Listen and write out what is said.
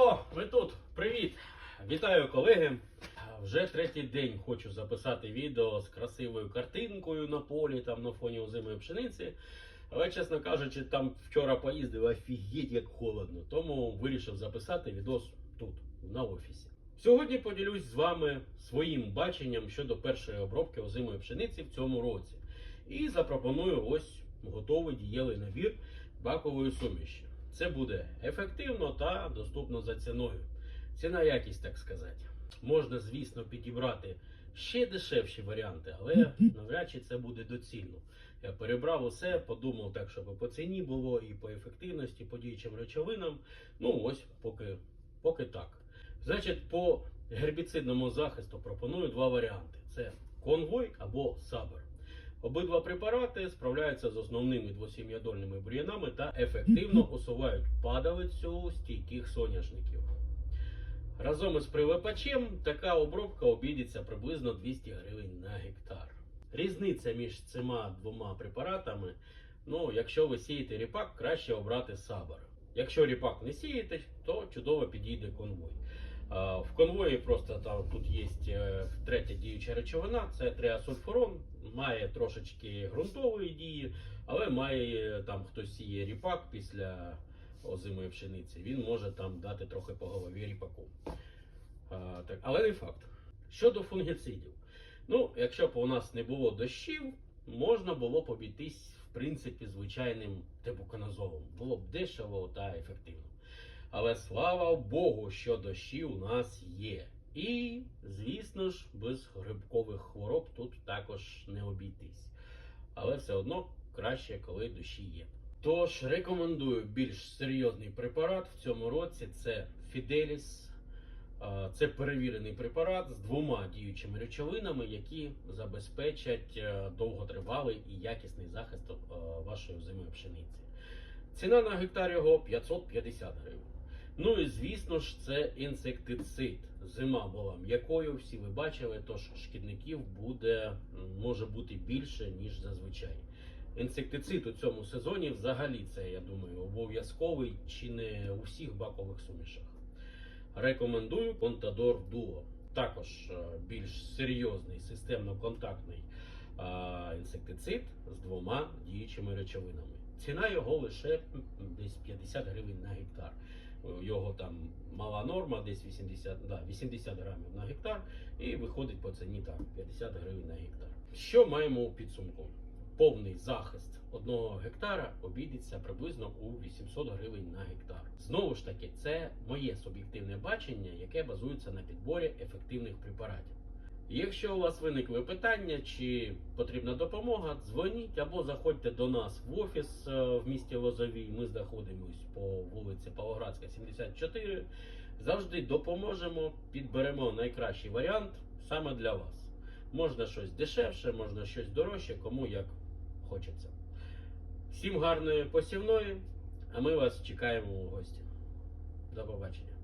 О, ви тут! Привіт! Вітаю колеги! Вже третій день хочу записати відео з красивою картинкою на полі, там на фоні озимої пшениці. Але, чесно кажучи, там вчора поїздив офігеть як холодно. Тому вирішив записати відос тут, на офісі. Сьогодні поділюсь з вами своїм баченням щодо першої обробки озимої пшениці в цьому році. І запропоную ось готовий дієвий набір бакової суміші. Це буде ефективно та доступно за ціною. Ціна якість, так сказати. Можна, звісно, підібрати ще дешевші варіанти, але навряд чи це буде доцільно. Я перебрав усе, подумав так, щоб по ціні було, і по ефективності, по діючим речовинам. Ну, ось поки, поки так. Значить, по гербіцидному захисту пропоную два варіанти: це конвой або сабер. Обидва препарати справляються з основними двосім'ядольними бур'янами та ефективно усувають падалицю стійких соняшників. Разом із привипачем така обробка обійдеться приблизно 200 гривень на гектар. Різниця між цими двома препаратами. Ну, якщо ви сієте ріпак, краще обрати сабер. Якщо ріпак не сієте, то чудово підійде конвой. В конвої просто там тут є е, третя діюча речовина, це триасульфурон, має трошечки ґрунтової дії, але має е, там хтось сіє ріпак після озимої пшениці, він може там дати трохи по голові ріпаку. Так, але не факт. Щодо фунгіцидів. Ну, якщо б у нас не було дощів, можна було б обійтись, в принципі, звичайним тибуканазолом. Було б дешево та ефективно. Але слава Богу, що дощі у нас є. І, звісно ж, без грибкових хвороб тут також не обійтись. Але все одно краще, коли дощі є. Тож рекомендую більш серйозний препарат в цьому році. Це Fidelis. Це перевірений препарат з двома діючими речовинами, які забезпечать е, довготривалий і якісний захист е, вашої озимої пшениці. Ціна на гектар його 550 гривень. Ну і звісно ж, це інсектицид. Зима була м'якою, всі ви бачили, тож шкідників буде, може бути більше, ніж зазвичай. Інсектицид у цьому сезоні взагалі це, я думаю, обов'язковий чи не у всіх бакових сумішах. Рекомендую Contador Duo. Також е, більш серйозний системно-контактний е, інсектицид з двома діючими речовинами. Ціна його лише десь 50 гривень на гектар. Його там мала норма, десь 80, да, 80 грамів на гектар, і виходить по ціні так, 50 гривень на гектар. Що маємо у підсумку? Повний захист одного гектара обійдеться приблизно у 800 гривень на гектар. Знову ж таки, це моє суб'єктивне бачення, яке базується на підборі ефективних препаратів. Якщо у вас виникли питання чи потрібна допомога, дзвоніть або заходьте до нас в офіс е, в місті Лозовій. Ми знаходимось по вулиці Павлоградська, 74. Завжди допоможемо, підберемо найкращий варіант саме для вас. Можна щось дешевше, можна щось дорожче, кому як хочеться. Всім гарної посівної, а ми вас чекаємо у гості. До побачення.